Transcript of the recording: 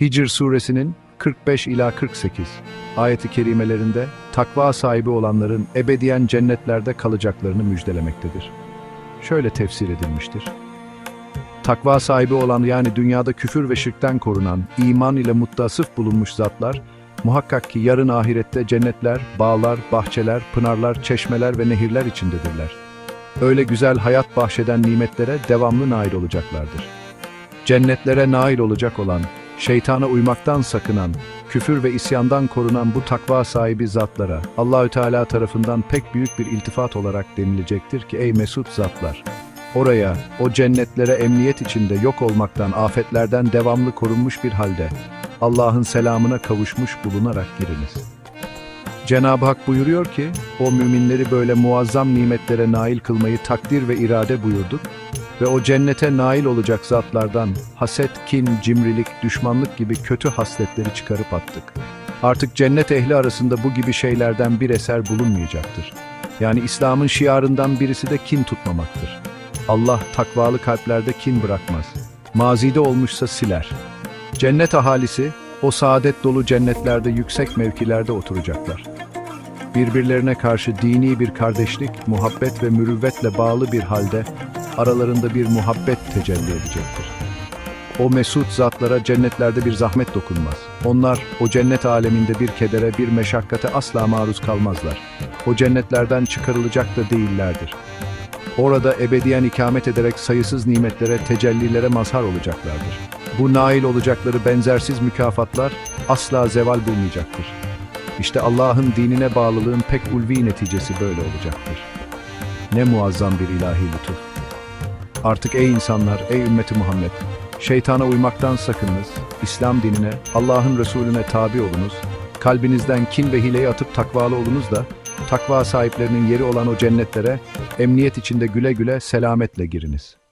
Hicr suresinin 45 ila 48 ayeti kerimelerinde takva sahibi olanların ebediyen cennetlerde kalacaklarını müjdelemektedir. Şöyle tefsir edilmiştir. Takva sahibi olan yani dünyada küfür ve şirkten korunan, iman ile muttasıf bulunmuş zatlar, muhakkak ki yarın ahirette cennetler, bağlar, bahçeler, pınarlar, çeşmeler ve nehirler içindedirler. Öyle güzel hayat bahşeden nimetlere devamlı nail olacaklardır. Cennetlere nail olacak olan, şeytana uymaktan sakınan, küfür ve isyandan korunan bu takva sahibi zatlara Allahü Teala tarafından pek büyük bir iltifat olarak denilecektir ki ey mesut zatlar oraya o cennetlere emniyet içinde yok olmaktan afetlerden devamlı korunmuş bir halde Allah'ın selamına kavuşmuş bulunarak giriniz. Cenab-ı Hak buyuruyor ki, o müminleri böyle muazzam nimetlere nail kılmayı takdir ve irade buyurduk ve o cennete nail olacak zatlardan haset, kin, cimrilik, düşmanlık gibi kötü hasletleri çıkarıp attık. Artık cennet ehli arasında bu gibi şeylerden bir eser bulunmayacaktır. Yani İslam'ın şiarından birisi de kin tutmamaktır. Allah takvalı kalplerde kin bırakmaz. Mazide olmuşsa siler. Cennet ahalisi o saadet dolu cennetlerde yüksek mevkilerde oturacaklar. Birbirlerine karşı dini bir kardeşlik, muhabbet ve mürüvvetle bağlı bir halde aralarında bir muhabbet tecelli edecektir. O mesut zatlara cennetlerde bir zahmet dokunmaz. Onlar o cennet aleminde bir kedere, bir meşakkate asla maruz kalmazlar. O cennetlerden çıkarılacak da değillerdir. Orada ebediyen ikamet ederek sayısız nimetlere, tecellilere mazhar olacaklardır. Bu nail olacakları benzersiz mükafatlar asla zeval bulmayacaktır. İşte Allah'ın dinine bağlılığın pek ulvi neticesi böyle olacaktır. Ne muazzam bir ilahi lütuf. Artık ey insanlar, ey ümmeti Muhammed, şeytana uymaktan sakınınız, İslam dinine, Allah'ın Resulüne tabi olunuz, kalbinizden kin ve hileyi atıp takvalı olunuz da, takva sahiplerinin yeri olan o cennetlere, emniyet içinde güle güle selametle giriniz.''